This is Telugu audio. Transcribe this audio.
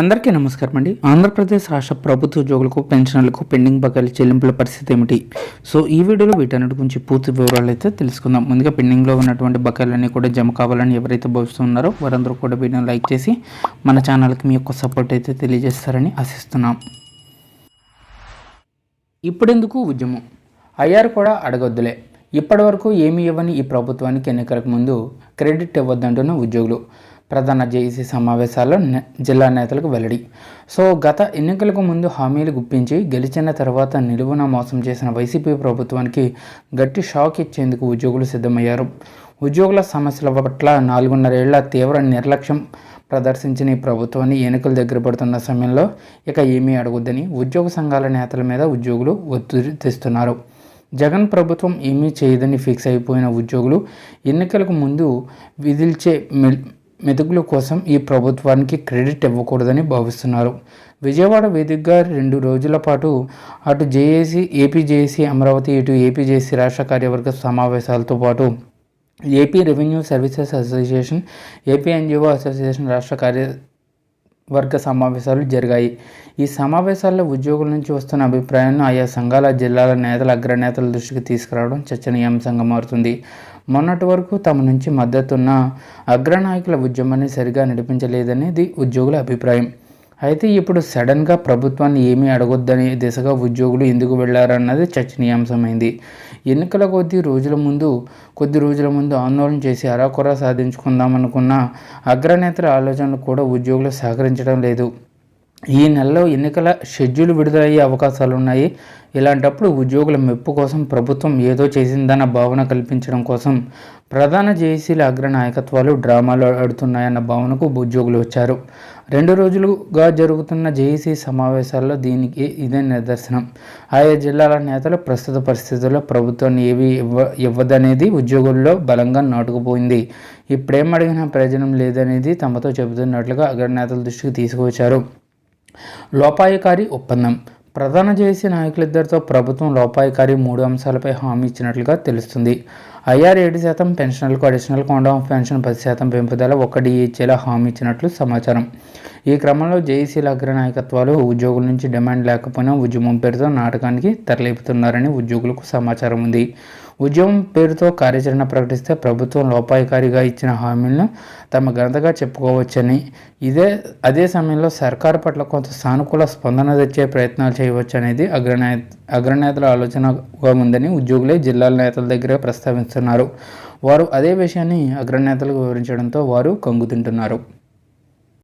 అందరికీ నమస్కారం అండి. ఆంధ్రప్రదేశ్ రాష్ట్ర ప్రభుత్వ ఉద్యోగులకు పెన్షన్లకు పెండింగ్ బకాయిల చెల్లింపుల పరిస్థితి ఏమిటి? సో ఈ వీడియోలో వీటన్నిటి గురించి పూర్తి వివరాలు అయితే తెలుసుకుందాం. ముందుగా పెండింగ్లో ఉన్నటువంటి బకాయిలన్నీ కూడా జమ కావాలని ఎవరైతే భావిస్తున్నారో వారందరూ కూడా వీడియోని లైక్ చేసి మన ఛానల్కి మీ యొక్క సపోర్ట్ అయితే తెలియజేస్తారని ఆశిస్తున్నాం. ఇప్పుడెందుకు ఉద్యమం? అయ్యారు కూడా అడగొద్దులే. ఇప్పటివరకు ఏమి ఇవ్వని ఈ ప్రభుత్వానికి ఎన్నికలకు ముందు క్రెడిట్ ఇవ్వద్దంటున్న ఉద్యోగులు. ప్రధాన జేఈసీ సమావేశాల్లో జిల్లా నేతలకు వెల్లడి. సో గత ఎన్నికలకు ముందు హామీలు గుప్పించి గెలిచిన తర్వాత నిలువున మోసం చేసిన వైసీపీ ప్రభుత్వానికి గట్టి షాక్ ఇచ్చేందుకు ఉద్యోగులు సిద్ధమయ్యారు. ఉద్యోగుల సమస్యల పట్ల నాలుగున్నరేళ్ళ తీవ్ర నిర్లక్ష్యం ప్రదర్శించిన ఈ ప్రభుత్వాన్ని ఎన్నికలు దగ్గర పడుతున్న సమయంలో ఇక ఏమీ అడగొద్దని ఉద్యోగ సంఘాల నేతల మీద ఉద్యోగులు ఒత్తిడి తెస్తున్నారు. జగన్ ప్రభుత్వం ఏమీ చేయదని ఫిక్స్ అయిపోయిన ఉద్యోగులు ఎన్నికలకు ముందు విధిల్చే మెతుకుల కోసం ఈ ప్రభుత్వానికి క్రెడిట్ ఇవ్వకూడదని భావిస్తున్నారు. విజయవాడ వేదికగా రెండు రోజుల పాటు అటు జేఏసీ ఏపీజేఏసీ అమరావతి ఇటు ఏపీజేఏసీ రాష్ట్ర కార్యవర్గ సమావేశాలతో పాటు AP revenue services association AP NGO association రాష్ట్ర కార్య వర్గ సమావేశాలు జరిగాయి. ఈ సమావేశాల్లో ఉద్యోగుల నుంచి వస్తున్న అభిప్రాయాన్ని ఆయా సంఘాల జిల్లాల నేతల అగ్రనేతల దృష్టికి తీసుకురావడం చర్చనీయాంశంగా మారుతుంది. మొన్నటి వరకు తమ నుంచి మద్దతున్న అగ్రనాయకుల ఉద్యమాన్ని సరిగా నడిపించలేదనేది ఉద్యోగుల అభిప్రాయం. అయితే ఇప్పుడు సడన్గా ప్రభుత్వాన్ని ఏమీ అడగొద్దనే దిశగా ఉద్యోగులు ఎందుకు వెళ్ళారన్నది చర్చనీయాంశమైంది. ఎన్నికల కొద్ది రోజుల ముందు కొద్ది రోజుల ముందు ఆందోళన చేసి అరాకొర సాధించుకుందామనుకున్న అగ్రనేతల ఆలోచనలు కూడా ఉద్యోగులు సహకరించడం లేదు. ఈ నెలలో ఎన్నికల షెడ్యూల్ విడుదలయ్యే అవకాశాలు ఉన్నాయి ఇలాంటప్పుడు ఉద్యోగుల మెప్పు కోసం ప్రభుత్వం ఏదో చేసిందన్న భావన కల్పించడం కోసం ప్రధాన జేఏసీల అగ్ర నాయకత్వాలు డ్రామాలు ఆడుతున్నాయన్న భావనకు ఉద్యోగులు వచ్చారు. రెండు రోజులుగా జరుగుతున్న జేఏసీ సమావేశాల్లో దీనికి ఇదే నిదర్శనం. ఆయా జిల్లాల నేతలు ప్రస్తుత పరిస్థితుల్లో ప్రభుత్వాన్ని ఏవి ఇవ్వ ఇవ్వదనేది ఉద్యోగుల్లో బలంగా నాటుకుపోయింది. ఇప్పుడేం అడిగినా ప్రయోజనం లేదనేది తమతో చెబుతున్నట్లుగా అగ్రనేతల దృష్టికి తీసుకువచ్చారు. లోపాయకారి ఒప్పందం. ప్రధాన జేసీ నాయకులిద్దరితో ప్రభుత్వం లోపాయకారి మూడు అంశాలపై హామీ ఇచ్చినట్లుగా తెలుస్తుంది. ఐఆర్ ఏడు శాతం పెన్షన్లకు అడిషనల్ కౌంట్ ఆఫ్ పెన్షన్ పది శాతం పెంపుదల ఒకటి ఇచ్చేలా హామీ ఇచ్చినట్లు సమాచారం. ఈ క్రమంలో జేఈసీల అగ్ర నాయకత్వాలు ఉద్యోగుల నుంచి డిమాండ్ లేకపోయినా ఉద్యమం పేరుతో నాటకానికి తరలిపుతున్నారని ఉద్యోగులకు సమాచారం ఉంది. ఉద్యమం పేరుతో కార్యాచరణ ప్రకటిస్తే ప్రభుత్వం లోపాయికారిగా ఇచ్చిన హామీలను తమ ఘనతగా చెప్పుకోవచ్చని. ఇదే అదే సమయంలో సర్కారు పట్ల కొంత సానుకూల స్పందన తెచ్చే ప్రయత్నాలు చేయవచ్చు అనేది అగ్రనే అగ్రనేతల ఆలోచనగా ఉందని ఉద్యోగులే జిల్లాల నేతల దగ్గర ప్రస్తావిస్తున్నారు. వారు అదే విషయాన్ని అగ్రనేతలకు వివరించడంతో వారు కంగుతింటున్నారు.